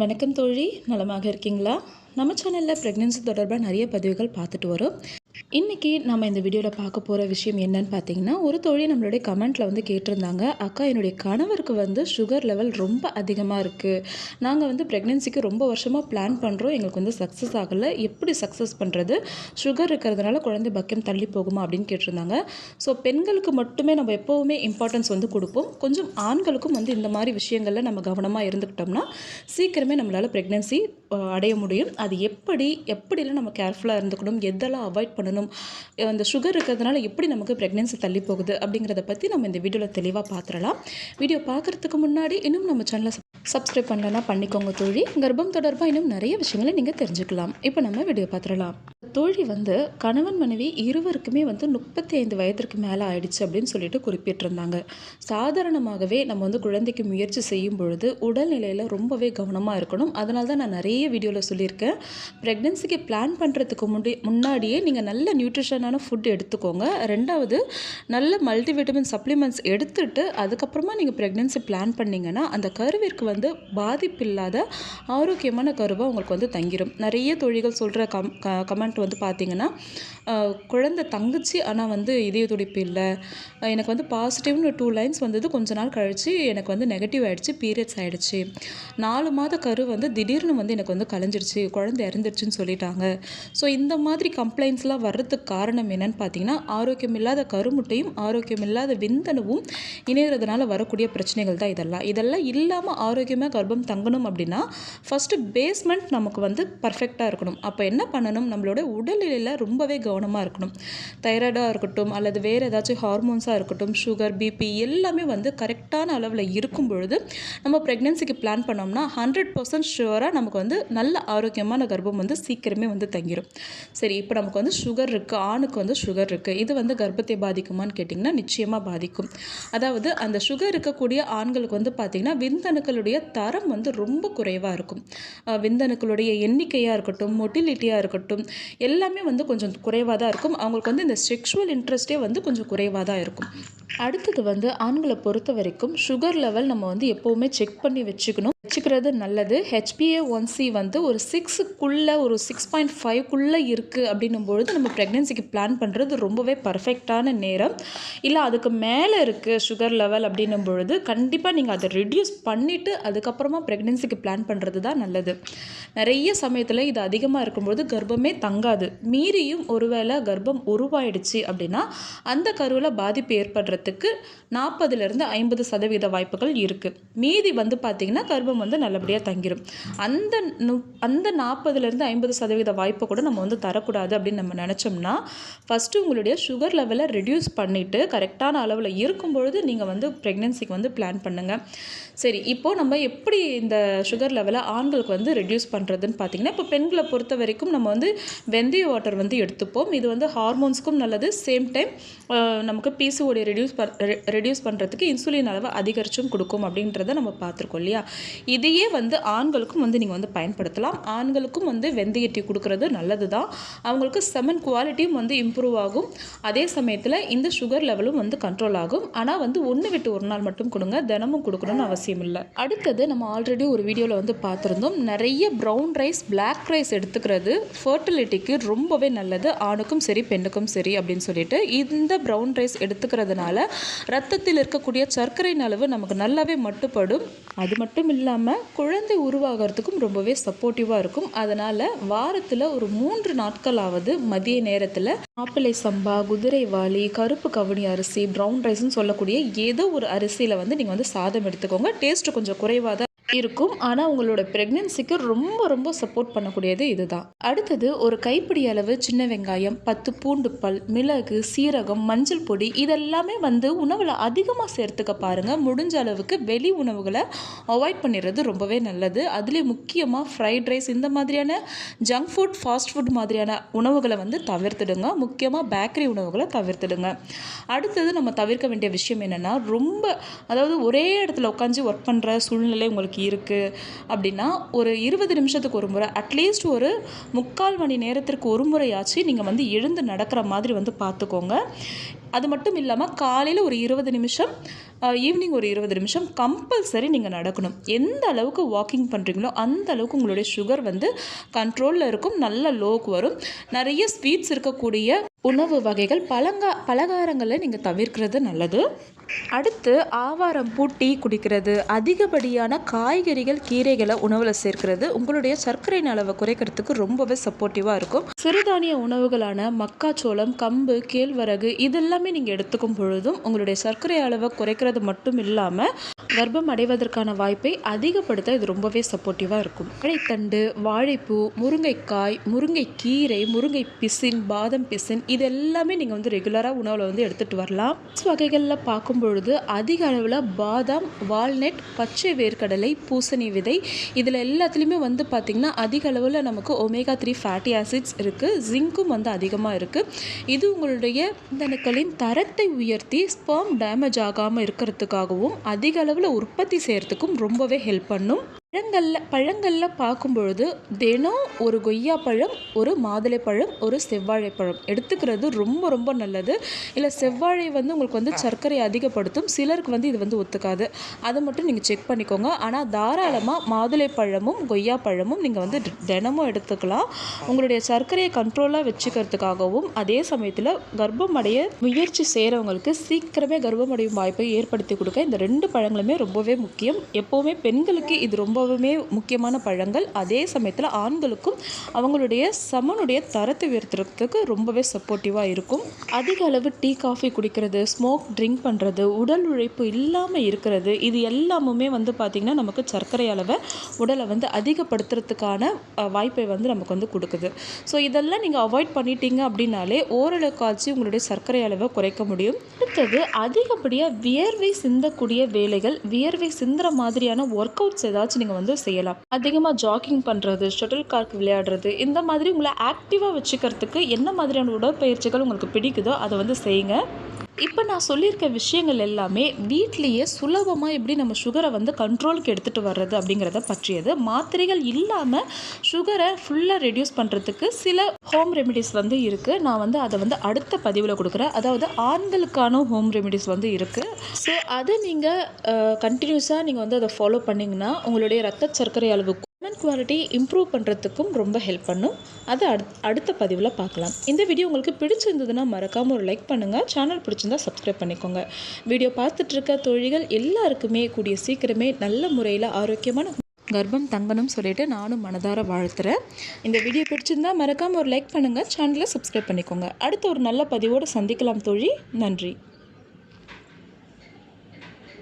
வணக்கம் தோழி. நலமாக இருக்கீங்களா? நம்ம சேனலில் ப்ரெக்னென்சி தொடர்பாக நிறைய பதிவுகள் பார்த்துட்டு வரும். இன்றைக்கி நம்ம இந்த வீடியோவில் பார்க்க போகிற விஷயம் என்னன்னு பார்த்தீங்கன்னா ஒரு தொழில் நம்மளுடைய கமெண்ட்டில் வந்து கேட்டிருந்தாங்க அக்கா என்னுடைய கணவருக்கு வந்து சுகர் லெவல் ரொம்ப அதிகமாக இருக்குது நாங்கள் வந்து ப்ரெக்னென்சிக்கு ரொம்ப வருஷமாக பிளான் பண்ணுறோம் எங்களுக்கு வந்து சக்ஸஸ் ஆகலை. எப்படி சக்ஸஸ் பண்ணுறது சுகர் இருக்கிறதுனால குழந்தை பக்கியம் தள்ளி போகுமா? அப்படின்னு கேட்டிருந்தாங்க. ஸோ பெண்களுக்கு மட்டுமே நம்ம எப்போவுமே இம்பார்ட்டன்ஸ் வந்து கொடுப்போம். கொஞ்சம் ஆண்களுக்கும் வந்து இந்த மாதிரி விஷயங்களில் நம்ம கவனமாக இருந்துக்கிட்டோம்னா சீக்கிரமே நம்மளால் ப்ரெக்னென்சி அடைய முடியும். அது எப்படி எப்படிலாம் நம்ம கேர்ஃபுல்லாக இருந்துக்கணும் எதெல்லாம் அவாய்ட் பண்ணணும் அந்த சுகர் இருக்கிறதுனால எப்படி நமக்கு ப்ரெக்னென்சி தள்ளி போகுது அப்படிங்கிறத பற்றி நம்ம இந்த வீடியோவில் தெளிவாக பார்த்துடலாம் வீடியோ பார்க்குறதுக்கு முன்னாடி இன்னும் நம்ம சேனலை சப்ஸ்கிரைப் பண்ணலன்னா பண்ணிக்கோங்க தோழி. கர்ப்பம் தொடர்பாக இன்னும் நிறைய விஷயங்களை நீங்கள் தெரிஞ்சுக்கலாம். இப்போ நம்ம வீடியோ பார்த்துடலாம் தோழி வந்து கணவன் மனைவி இருவருக்குமே வந்து முப்பத்தி ஐந்து வயதிற்கு மேலே ஆயிடுச்சு அப்படின்னு சொல்லிட்டு குறிப்பிட்டிருந்தாங்க. சாதாரணமாகவே நம்ம வந்து குழந்தைக்கு முயற்சி செய்யும் பொழுது உடல்நிலையில் ரொம்பவே கவனமாக இருக்கணும். அதனால தான் நான் நிறைய வீடியோவில் சொல்லியிருக்கேன். ப்ரெக்னென்சிக்கு பிளான் பண்ணுறதுக்கு முடி முன்னாடியே நீங்கள் நல்ல நியூட்ரிஷனான ஃபுட் எடுத்துக்கோங்க. ரெண்டாவது நல்ல மல்டிவிட்டமின் சப்ளிமெண்ட்ஸ் எடுத்துட்டு அதுக்கப்புறமா நீங்கள் ப்ரெக்னென்சி பிளான் பண்ணிங்கன்னா அந்த கருவிற்கு வந்து பாதிப்பில்லாத ஆரோக்கியமான கருவாக உங்களுக்கு வந்து தங்கிடும் நிறைய தொழில்கள் சொல்கிற கம் கமெண்ட் வந்து பார்த்தீங்கன்னா குழந்தை தங்குச்சு ஆனால் வந்து இதய துடிப்பு இல்லை. எனக்கு வந்து பாசிட்டிவ்னு டூ லைன்ஸ் வந்தது. கொஞ்ச நாள் கழிச்சு எனக்கு வந்து நெகட்டிவ் ஆகிடுச்சு பீரியட்ஸ் ஆகிடுச்சு நாலு மாத கரு வந்து திடீர்னு வந்து எனக்கு வந்து கலைஞ்சிருச்சு குழந்தை இறந்துருச்சுன்னு சொல்லிட்டாங்க. ஸோ இந்த மாதிரி கம்ப்ளைண்ட்ஸ்லாம் வர்றதுக்கு காரணம் என்னன்னு பார்த்தீங்கன்னா ஆரோக்கியம் இல்லாத கருமுட்டையும் ஆரோக்கியம் இல்லாத விந்தனவும் இணையறதுனால வரக்கூடிய பிரச்சனைகள் தான் இதெல்லாம். இதெல்லாம் இல்லாமல் ஆரோக்கியமாக கர்ப்பம் தங்கணும் அப்படின்னா ஃபஸ்ட்டு பேஸ்மெண்ட் நமக்கு வந்து பர்ஃபெக்டாக இருக்கணும். அப்போ என்ன பண்ணணும்? நம்மளோட உடல்நிலையில் ரொம்பவே கவனமாக இருக்கணும். தைராய்டாக இருக்கட்டும் அல்லது வேறு ஏதாச்சும் ஹார்மோன்ஸாக இருக்கட்டும் சுகர் பிபி எல்லாமே வந்து கரெக்டான அளவில் இருக்கும் பொழுது நம்ம ப்ரெக்னென்சிக்கு பிளான் பண்ணோம்னா ஹண்ட்ரட் பர்சன்ட் ஷுவராக நமக்கு வந்து நல்ல ஆரோக்கியமான கர்ப்பம் வந்து சீக்கிரமே வந்து தங்கிடும் சரி இப்போ நமக்கு வந்து சுகர் இருக்குது ஆணுக்கு வந்து சுகர் இருக்குது இது வந்து கர்ப்பத்தை பாதிக்குமான்னு கேட்டிங்கன்னா நிச்சயமாக பாதிக்கும். அதாவது அந்த சுகர் இருக்கக்கூடிய ஆண்களுக்கு வந்து பார்த்திங்கன்னா விந்தணுக்களுடைய தரம் வந்து ரொம்ப குறைவாக இருக்கும். விந்தணுக்களுடைய எண்ணிக்கையாக இருக்கட்டும் மொட்டிலிட்டியாக இருக்கட்டும் எல்லாமே வந்து கொஞ்சம் குறைவாக தான் இருக்கும். அவங்களுக்கு வந்து இந்த செக்ஷுவல் இன்ட்ரெஸ்ட்டே வந்து கொஞ்சம் குறைவாக தான் இருக்கும். அடுத்தது வந்து ஆண்களை பொறுத்த வரைக்கும் சுகர் லெவல் நம்ம வந்து எப்போவுமே செக் பண்ணி வச்சுக்கணும். வச்சுக்கிறது நல்லது. ஹெச்பிஏ ஒன் சி வந்து ஒரு சிக்ஸுக்குள்ளே ஒரு சிக்ஸ் பாயிண்ட் ஃபைவ்க்குள்ளே இருக்குது அப்படின்னும் பொழுது நம்ம ப்ரெக்னென்சிக்கு பிளான் பண்ணுறது ரொம்பவே பர்ஃபெக்டான நேரம். இல்லை அதுக்கு மேலே இருக்குது சுகர் லெவல் அப்படின்னும் பொழுது கண்டிப்பாக நீங்கள் அதை ரெடியூஸ் பண்ணிவிட்டு அதுக்கப்புறமா ப்ரெக்னென்சிக்கு பிளான் பண்ணுறது தான் நல்லது. நிறைய சமயத்தில் இது அதிகமாக இருக்கும்பொழுது கர்ப்பமே இருக்காது. மீறியும் ஒருவேளை கர்ப்பம் உருவாயிடுச்சு அப்படின்னா அந்த கருவில் பாதிப்பு ஏற்படுறதுக்கு நாற்பதுலேருந்து ஐம்பது சதவீத வாய்ப்புகள் இருக்குது மீதி வந்து பார்த்திங்கன்னா கர்ப்பம் வந்து நல்லபடியாக தங்கிடும் அந்த நு அந்த நாற்பதுலேருந்து ஐம்பது சதவீத வாய்ப்பை கூட நம்ம வந்து தரக்கூடாது அப்படின்னு நம்ம நினச்சோம்னா ஃபஸ்ட்டு உங்களுடைய சுகர் லெவலை ரெடியூஸ் பண்ணிவிட்டு கரெக்டான அளவில் இருக்கும் பொழுது நீங்கள் வந்து ப்ரெக்னென்சிக்கு வந்து பிளான் பண்ணுங்கள் சரி இப்போது நம்ம எப்படி இந்த சுகர் லெவலை ஆண்களுக்கு வந்து ரெடியூஸ் பண்ணுறதுன்னு பார்த்தீங்கன்னா இப்போ பெண்களை பொறுத்த வரைக்கும் நம்ம வந்து வெந்தய வாட்டர் வந்து எடுத்துப்போம். இது வந்து ஹார்மோன்ஸ்க்கும் நல்லது. சேம் டைம் நமக்கு பிசிஓடி ரெடியூஸ் பண் ரெடியூஸ் பண்ணுறதுக்கு இன்சுலின் அளவை அதிகரிச்சும் கொடுக்கும் அப்படின்றத நம்ம பார்த்துருக்கோம் இல்லையா? இதையே வந்து ஆண்களுக்கும் வந்து நீங்கள் வந்து பயன்படுத்தலாம். ஆண்களுக்கும் வந்து வெந்தய டீ கொடுக்குறது நல்லது தான் அவங்களுக்கு செமன் குவாலிட்டியும் வந்து இம்ப்ரூவ் ஆகும். அதே சமயத்தில் இந்த சுகர் லெவலும் வந்து கண்ட்ரோல் ஆகும். ஆனால் வந்து ஒன்று விட்டு ஒரு நாள் மட்டும் கொடுங்க. தினமும் கொடுக்கணும்னு அவசியம் இல்லை. அடுத்தது நம்ம ஆல்ரெடி ஒரு வீடியோவில் வந்து பார்த்துருந்தோம். நிறைய ப்ரௌன் ரைஸ் பிளாக் ரைஸ் எடுத்துக்கிறது. ஃபர்டிலிட்டிக்கு ரொம்பவே நல்லது. ஆணுக்கும் சரி பெண்ணுக்கும் சரி அப்படின்னு சொல்லிட்டு இந்த ப்ரௌன் ரைஸ் எடுத்துக்கிறதுனால ரத்தத்தில் இருக்கக்கூடிய சர்க்கரையின் அளவு நமக்கு நல்லாவே மட்டுப்படும். அது மட்டும் இல்லாமல் குழந்தை உருவாகிறதுக்கும் ரொம்பவே சப்போர்ட்டிவாக இருக்கும். அதனால் வாரத்தில் ஒரு மூன்று நாட்களாவது மதிய நேரத்தில் மாப்பிள்ளை சம்பா குதிரைவாளி கருப்பு கவுனி அரிசி ப்ரௌன் ரைஸ்னு சொல்லக்கூடிய ஏதோ ஒரு அரிசியில் வந்து நீங்கள் வந்து சாதம் எடுத்துக்கோங்க. டேஸ்ட்டு கொஞ்சம் குறைவாக தான் இருக்கும். ஆனால் உங்களோட ப்ரெக்னென்சிக்கு ரொம்ப ரொம்ப சப்போர்ட் பண்ணக்கூடியது இதுதான். அடுத்தது ஒரு கைப்பிடி அளவு சின்ன வெங்காயம் பத்து பூண்டு பல் மிளகு சீரகம் மஞ்சள் பொடி இதெல்லாமே வந்து உணவில் அதிகமாக சேர்த்துக்க பாருங்கள் முடிஞ்ச அளவுக்கு வெளி உணவுகளை அவாய்ட் பண்ணிடுறது ரொம்பவே நல்லது. அதுலேயும் முக்கியமாக ஃப்ரைட் ரைஸ் இந்த மாதிரியான ஜங்க் ஃபுட் ஃபாஸ்ட் ஃபுட் மாதிரியான உணவுகளை வந்து தவிர்த்துடுங்க. முக்கியமாக பேக்கரி உணவுகளை தவிர்த்துடுங்க. அடுத்தது நம்ம தவிர்க்க வேண்டிய விஷயம் என்னென்னா ரொம்ப அதாவது ஒரே இடத்துல உட்காந்து ஒர்க் பண்ணுற சூழ்நிலை உங்களுக்கு இருக்குது அப்படின்னா ஒரு இருபது நிமிஷத்துக்கு ஒரு முறை அட்லீஸ்ட் ஒரு முக்கால் மணி நேரத்திற்கு ஒரு முறையாச்சு நீங்கள் வந்து எழுந்து நடக்கிற மாதிரி வந்து பார்த்துக்கோங்க. அது மட்டும் இல்லாமல் காலையில் ஒரு இருபது நிமிஷம் ஈவினிங் ஒரு இருபது நிமிஷம் கம்பல்சரி நீங்கள் நடக்கணும். எந்த அளவுக்கு வாக்கிங் பண்ணுறீங்களோ அந்த அளவுக்கு உங்களுடைய சுகர் வந்து கண்ட்ரோலில் இருக்கும். நல்ல லோக்கு வரும். நிறைய ஸ்வீட்ஸ் இருக்கக்கூடிய உணவு வகைகள் பழங்க பலகாரங்களை நீங்கள் தவிர்க்கிறது நல்லது. அடுத்து ஆவாரம் பூ டீ குடிக்கிறது. அதிகப்படியான காய்கறிகள் கீரைகளை உணவில் சேர்க்கிறது. உங்களுடைய சர்க்கரையின் அளவை குறைக்கிறதுக்கு ரொம்பவே சப்போர்ட்டிவாக இருக்கும். சிறுதானிய உணவுகளான மக்காச்சோளம் கம்பு கேழ்வரகு இதெல்லாமே நீங்கள் எடுத்துக்கும் பொழுதும் உங்களுடைய சர்க்கரை அளவை குறைக்கிறது மட்டும் இல்லாமல் கர்ப்பம் அடைவதற்கான வாய்ப்பை அதிகப்படுத்த இது ரொம்பவே சப்போர்ட்டிவாக இருக்கும். வாழைத்தண்டு வாழைப்பூ முருங்கைக்காய் முருங்கைக்கீரை முருங்கை பிசின் பாதம் பிசின் இது எல்லாமே நீங்கள் வந்து ரெகுலராக உணவில் வந்து எடுத்துகிட்டு வரலாம். Nuts வகைகளில் பார்க்கும் பொழுது அதிக அளவில் பாதாம் வால்நட் பச்சை வேர்க்கடலை பூசணி விதை. இதில் எல்லாத்துலேயுமே வந்து பார்த்திங்கன்னா அதிக அளவில் நமக்கு ஒமேகா த்ரீ ஃபேட்டி ஆசிட்ஸ் இருக்குது ஜிங்க்கும் வந்து அதிகமாக இருக்குது இது உங்களுடைய தணுக்களின் தரத்தை உயர்த்தி ஸ்பெர்ம் டேமேஜ் ஆகாமல் இருக்கிறதுக்காகவும் அதிக அளவில் உற்பத்தி செய்கிறதுக்கும் ரொம்பவே ஹெல்ப் பண்ணும். பழங்களில் பழங்களில் பார்க்கும் பொழுது தினம் ஒரு கொய்யா பழம் ஒரு மாதுளைப்பழம் ஒரு செவ்வாழைப்பழம். எடுத்துக்கிறது ரொம்ப ரொம்ப நல்லது. இல்லை செவ்வாழை வந்து உங்களுக்கு வந்து சர்க்கரை அதிகப்படுத்தும். சிலருக்கு வந்து இது வந்து ஒத்துக்காது. அதை மட்டும் நீங்கள் செக் பண்ணிக்கோங்க. ஆனால் தாராளமாக மாதுளைப்பழமும் கொய்யா பழமும் நீங்கள் வந்து தினமும் எடுத்துக்கலாம். உங்களுடைய சர்க்கரையை கண்ட்ரோலாக வச்சுக்கிறதுக்காகவும் அதே சமயத்தில் கர்ப்பம் அடைய முயற்சி செய்கிறவங்களுக்கு சீக்கிரமே கர்ப்பம் அடையும் வாய்ப்பை ஏற்படுத்தி கொடுக்க இந்த ரெண்டு பழங்களுமே ரொம்பவே முக்கியம். எப்போவுமே பெண்களுக்கு இது ரொம்ப ரொம்பவுமே முக்கியமான பழங்கள். அதே சமயத்தில் ஆண்களுக்கும் அவங்களுடைய சமனுடைய தரத்தை உயர்த்துறதுக்கு ரொம்பவே சப்போர்ட்டிவாக இருக்கும். அதிக அளவு டீ காஃபி குடிக்கிறது ஸ்மோக் ட்ரிங்க் பண்ணுறது உடல் உழைப்பு இல்லாமல் இருக்கிறது இது எல்லாமுமே வந்து பார்த்திங்கன்னா நமக்கு சர்க்கரை அளவை உடலை வந்து அதிகப்படுத்துறதுக்கான வாய்ப்பை வந்து நமக்கு வந்து கொடுக்குது. ஸோ இதெல்லாம் நீங்கள் அவாய்ட் பண்ணிட்டீங்க அப்படின்னாலே ஓரளவுக்காச்சு உங்களுடைய சர்க்கரை அளவை குறைக்க முடியும். அடுத்தது அதிகப்படியாக வியர்வை சிந்தக்கூடிய வேலைகள் வியர்வை சிந்துற மாதிரியான ஒர்க் அவுட்ஸ் ஏதாச்சும் நீங்கள் வந்து செய்யலாம். அதிகமாக ஜாகிங் பண்ணுறது ஷட்டில் கார்க் விளையாடுறது இந்த மாதிரி உங்களை ஆக்டிவாக வச்சுக்கிறதுக்கு என்ன மாதிரியான உடற்பயிற்சிகள் உங்களுக்கு பிடிக்குதோ அதை வந்து செய்யுங்க. இப்போ நான் சொல்லியிருக்க விஷயங்கள் எல்லாமே வீட்லேயே சுலபமாக எப்படி நம்ம சுகரை வந்து கண்ட்ரோலுக்கு எடுத்துகிட்டு வர்றது அப்படிங்கிறத பற்றியது. மாத்திரைகள் இல்லாமல் சுகரை ஃபுல்லாக ரெடியூஸ் பண்ணுறதுக்கு சில ஹோம் ரெமிடிஸ் வந்து இருக்குது நான் வந்து அதை வந்து அடுத்த பதிவில் கொடுக்குறேன். அதாவது ஆண்களுக்கான ஹோம் ரெமிடிஸ் வந்து இருக்குது ஸோ அதை நீங்கள் கண்டினியூஸாக நீங்கள் வந்து அதை ஃபாலோ பண்ணிங்கன்னா உங்களுடைய ரத்த சர்க்கரை அளவு கமெண்ட் குவாலிட்டி இம்ப்ரூவ் பண்ணுறதுக்கும் ரொம்ப ஹெல்ப் பண்ணும். அதை அடுத் அடுத்த பதிவில் பார்க்கலாம். இந்த வீடியோ உங்களுக்கு பிடிச்சிருந்ததுன்னா மறக்காமல் ஒரு லைக் பண்ணுங்கள் சேனல் பிடிச்சிருந்தா சப்ஸ்கிரைப் பண்ணிக்கோங்க. வீடியோ பார்த்துட்ருக்க தொழில்கள் எல்லாருக்குமே கூடிய சீக்கிரமே நல்ல முறையில் ஆரோக்கியமான கர்ப்பம் தங்கணும்னு சொல்லிட்டு நானும் மனதார வாழ்த்துறேன். இந்த வீடியோ பிடிச்சிருந்தா மறக்காமல் ஒரு லைக் பண்ணுங்கள் சேனலை சப்ஸ்கிரைப் பண்ணிக்கோங்க. அடுத்த ஒரு நல்ல பதிவோடு சந்திக்கலாம் தொழில் நன்றி.